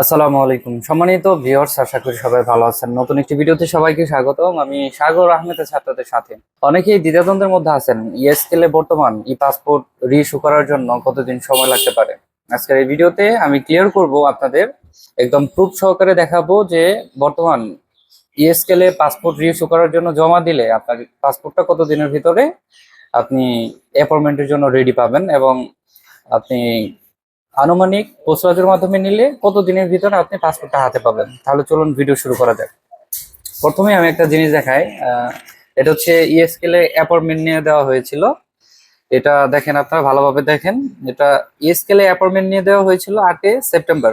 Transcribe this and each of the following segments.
আসসালামু আলাইকুম। সম্মানিত ভিউয়ার্স, আশা করি সবাই ভালো আছেন। নতুন একটি ভিডিওতে সবাইকে স্বাগতম। আমি সাগর আহমেদের ছাত্রদের সাথে। অনেকেই দ্বিধাদ্বন্দ্বের মধ্যে আছেন। ইএসকেলে বর্তমান ই পাসপোর্ট রিইস্যু করার জন্য কতদিন সময় লাগতে পারে? আজকের এই ভিডিওতে আমি ক্লিয়ার করব আপনাদের, একদম প্রুফ সহকারে দেখাবো যে বর্তমান ইএসকেলে পাসপোর্ট রিইস্যু করার জন্য জমা দিলে আপনার পাসপোর্টটা কত দিনের ভিতরে আপনি অ্যাপয়েন্টমেন্টের জন্য রেডি পাবেন এবং আপনি আনুমানিক পোস্টরাজের মাধ্যমে নিলে কত দিনের ভিতরে আপনি পাসপোর্টটা হাতে পাবেন? তাহলে চলুন ভিডিও শুরু করা যাক। প্রথমে আমি একটা জিনিস দেখাই। এটা হচ্ছে ইএসকেলে অ্যাপয়েন্টমেন্ট নিয়ে দেওয়া হয়েছিল। এটা দেখেন আপনারা, ভালোভাবে দেখেন। এটা ইএসকেলে অ্যাপয়েন্টমেন্ট নিয়ে দেওয়া হয়েছিল আটে সেপ্টেম্বর,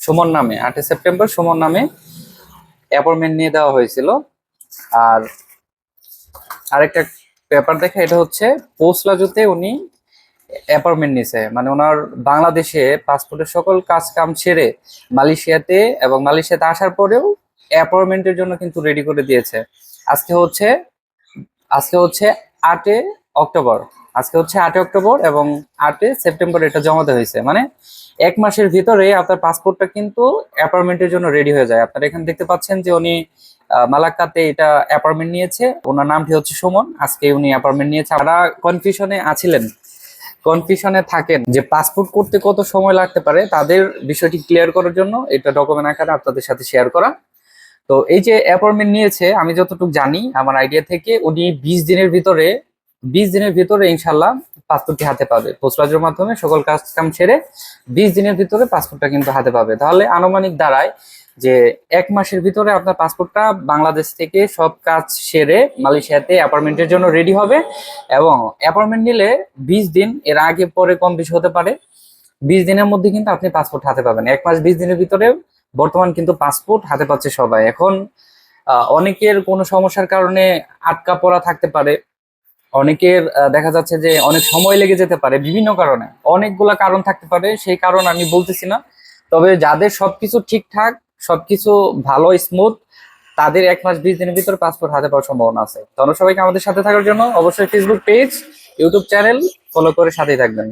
সুমন নামে। আটে সেপ্টেম্বর, সুমন নামে অ্যাপয়েন্টমেন্ট নিয়ে দেওয়া হয়েছিল। আর আরেকটা পেপার দেখা এটা হচ্ছে পোস্ট লাজুতে উনি অ্যাপয়েন্টমেন্ট নিছে। মানে ওনার বাংলাদেশে পাসপোর্টের সকল কাজ কাম সেরে মালয়েশিয়াতে এবং মালয়েশিয়াতে আসার পরেও অ্যাপয়েন্টমেন্টের জন্য কিন্তু রেডি করে দিয়েছে। আজকে হচ্ছে আজকে হচ্ছে আটে অক্টোবর। আজকে হচ্ছে আটে অক্টোবর এবং আটে সেপ্টেম্বর এটা জমা দেওয়া হয়েছে। মানে এক মাসের ভিতরে আপনার পাসপোর্টটা কিন্তু অ্যাপয়েন্টমেন্টের জন্য রেডি হয়ে যায়। আপনারা এখানে দেখতে পাচ্ছেন যে উনি মালাক্কাতে এটা অ্যাপয়েন্টমেন্ট নিয়েছে। ওনার নামটি হচ্ছে সুমন। আজকে উনি অ্যাপয়েন্টমেন্ট নিয়েছে। আমরা কনফিউশনে আছিলেন কনফিউশনে থাকেন যে পাসপোর্ট করতে কত সময় লাগতে পারে, তাদের বিষয়টি ক্লিয়ার করার জন্য এটা ডকুমেন্ট আকারে আপনাদের সাথে শেয়ার করা। তো এই যে অ্যাপয়েন্টমেন্ট নিয়েছে, আমি যতটুকু জানি, আমার আইডিয়া থেকে উনি বিশ দিনের ভিতরে, বিশ দিনের ভিতরে ইনশাল্লাহ পাসপোর্টটি হাতে পাবে। পোস্টরাজের মাধ্যমে সকল কাজ কাম সেরে বিশ দিনের ভিতরে পাসপোর্টটা কিন্তু হাতে পাবে। তাহলে আনুমানিক দাঁড়ায় যে এক মাসের ভিতরে আপনার পাসপোর্টটা বাংলাদেশ থেকে সব কাজ সেরে মালয়েশিয়াতে অ্যাপয়েন্টমেন্টের জন্য রেডি হবে এবং অ্যাপয়েন্টমেন্ট নিলে বিশ দিন, এর আগে পরে কম বেশি হতে পারে। বিশ দিনের মধ্যে কিন্তু আপনি পাসপোর্ট হাতে পাবেন। এক মাস, বিশ দিনের ভিতরে বর্তমান কিন্তু পাসপোর্ট হাতে পাচ্ছে সবাই। এখন অনেকের কোনো সমস্যার কারণে আটকা পড়া থাকতে পারে। অনেকের দেখা যাচ্ছে যে অনেক সময় লেগে যেতে পারে বিভিন্ন কারণে। অনেকগুলা কারণ থাকতে পারে, সেই কারণ আমি বলতেছি না। তবে যাদের সবকিছু ঠিকঠাক সবকিছু ভালো স্মুথ তাদের এক মাস, বিশ দিনের ভিতরে পাসপোর্ট হাতে পাওয়ার সম্ভাবনা আছে। আমরা সবাইকে আমাদের সাথে থাকার জন্য অবশ্যই Facebook page YouTube channel follow করে সাথেই থাকবেন।